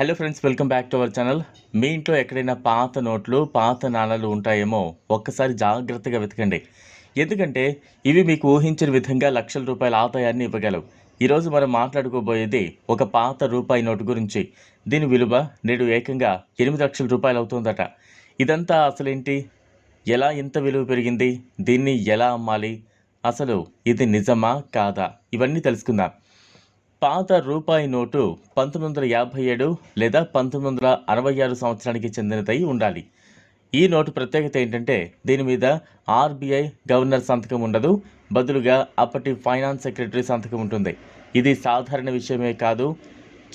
Hello friends welcome back to our channel మీ ఇంట్లో ఎక్కడైనా పాత నోట్లు పాత నాణాలు ఉంటాయేమో ఒక్కసారి జాగ్రత్తగా వెతకండి. ఎందుకంటే ఇవి మీకు ఊహించిన విధంగా లక్షల రూపాయల ఆదాయాన్ని ఇవ్వగలవు. ఈరోజు మనం మాట్లాడుకోబోయేది ఒక పాత రూపాయి నోటు గురించి. దీని విలువ నేడు ఏకంగా ఎనిమిది లక్షల రూపాయలు అవుతుందట. ఇదంతా అసలేంటి? ఎలా ఇంత విలువ పెరిగింది? దీన్ని ఎలా అమ్మాలి? అసలు ఇది నిజమా? కాదా? ఇవన్నీ తెలుసుకుందాం. పాత రూపాయి నోటు పంతొమ్మిది వందల యాభై ఏడు లేదా పంతొమ్మిది వందల అరవై ఆరు సంవత్సరానికి చెందినదై ఉండాలి. ఈ నోటు ప్రత్యేకత ఏంటంటే దీని మీద ఆర్బీఐ గవర్నర్ సంతకం ఉండదు. బదులుగా అప్పటి ఫైనాన్స్ సెక్రటరీ సంతకం ఉంటుంది. ఇది సాధారణ విషయమే కాదు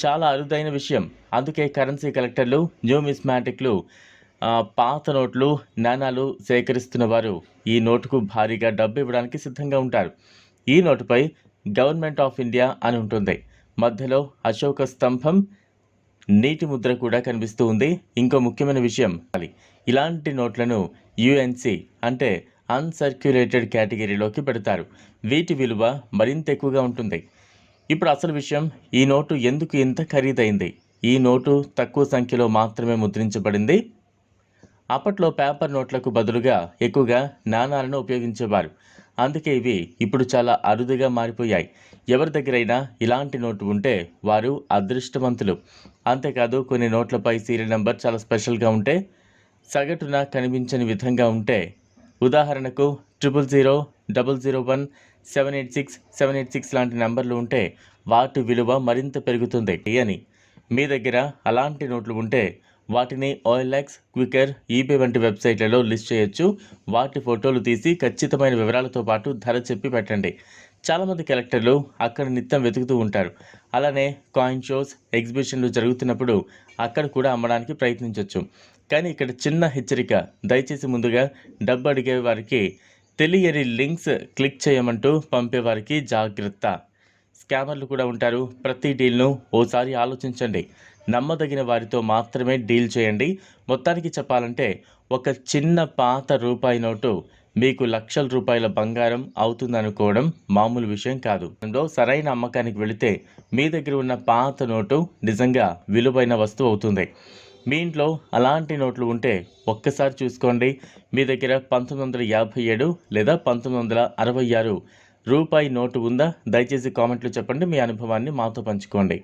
చాలా అరుదైన విషయం. అందుకే కరెన్సీ కలెక్టర్లు న్యూమిస్మాటిక్లు పాత నోట్లు నాణాలు సేకరిస్తున్న వారు ఈ నోటుకు భారీగా డబ్బు ఇవ్వడానికి సిద్ధంగా ఉంటారు. ఈ నోటుపై గవర్నమెంట్ ఆఫ్ ఇండియా అని ఉంటుంది. మధ్యలో అశోక స్తంభం నీటి ముద్ర కూడా కనిపిస్తూ ఉంది. ఇంకో ముఖ్యమైన విషయం ఇలాంటి నోట్లను యుఎన్సి అంటే అన్సర్క్యులేటెడ్ కేటగిరీలోకి పెడతారు. వీటి విలువ మరింత ఎక్కువగా ఉంటుంది. ఇప్పుడు అసలు విషయం ఈ నోటు ఎందుకు ఇంత ఖరీదైంది? ఈ నోటు తక్కువ సంఖ్యలో మాత్రమే ముద్రించబడింది. అప్పట్లో పేపర్ నోట్లకు బదులుగా ఎక్కువగా నాణాలను ఉపయోగించేవారు. అందుకే ఇవి ఇప్పుడు చాలా అరుదుగా మారిపోయాయి. ఎవరి దగ్గరైనా ఇలాంటి నోటు ఉంటే వారు అదృష్టవంతులు. అంతేకాదు కొన్ని నోట్లపై సీరియల్ నెంబర్ చాలా స్పెషల్గా ఉంటే సగటున కనిపించని విధంగా ఉంటే ఉదాహరణకు triple zero double zero one seven eight six seven eight six లాంటి నెంబర్లు ఉంటే వాటి విలువ మరింత పెరుగుతుంది. అని మీ దగ్గర అలాంటి నోట్లు ఉంటే వాటిని ఓఎల్ఎక్స్ క్వికర్ ఈబే వంటి వెబ్సైట్లలో లిస్ట్ చేయొచ్చు. వాటి ఫోటోలు తీసి ఖచ్చితమైన వివరాలతో పాటు ధర చెప్పి పెట్టండి. చాలామంది కలెక్టర్లు అక్కడ నిత్యం వెతుకుతూ ఉంటారు. అలానే కాయిన్ షోస్ ఎగ్జిబిషన్లు జరుగుతున్నప్పుడు అక్కడ కూడా అమ్మడానికి ప్రయత్నించవచ్చు కానీ ఇక్కడ చిన్న హెచ్చరిక. దయచేసి ముందుగా డబ్బు అడిగే వారికి తెలియని లింక్స్ క్లిక్ చేయమంటూ పంపేవారికి జాగ్రత్త. స్కామర్లు కూడా ఉంటారు. ప్రతి డీల్ను ఓసారి ఆలోచించండి. నమ్మదగిన వారితో మాత్రమే డీల్ చేయండి. మొత్తానికి చెప్పాలంటే ఒక చిన్న పాత రూపాయి నోటు మీకు లక్షల రూపాయల బంగారం అవుతుందనుకోవడం మామూలు విషయం కాదు. సరైన అమ్మకానికి వెళితే మీ దగ్గర ఉన్న పాత నోటు నిజంగా విలువైన వస్తువు అవుతుంది. మీ ఇంట్లో అలాంటి నోట్లు ఉంటే ఒక్కసారి చూసుకోండి. మీ దగ్గర పంతొమ్మిది వందల యాభై ఏడు లేదా పంతొమ్మిది వందల అరవై ఆరు రూపాయి నోటు ఉందా? దయచేసి కామెంట్లో చెప్పండి. మీ అనుభవాన్ని మాతో పంచుకోండి.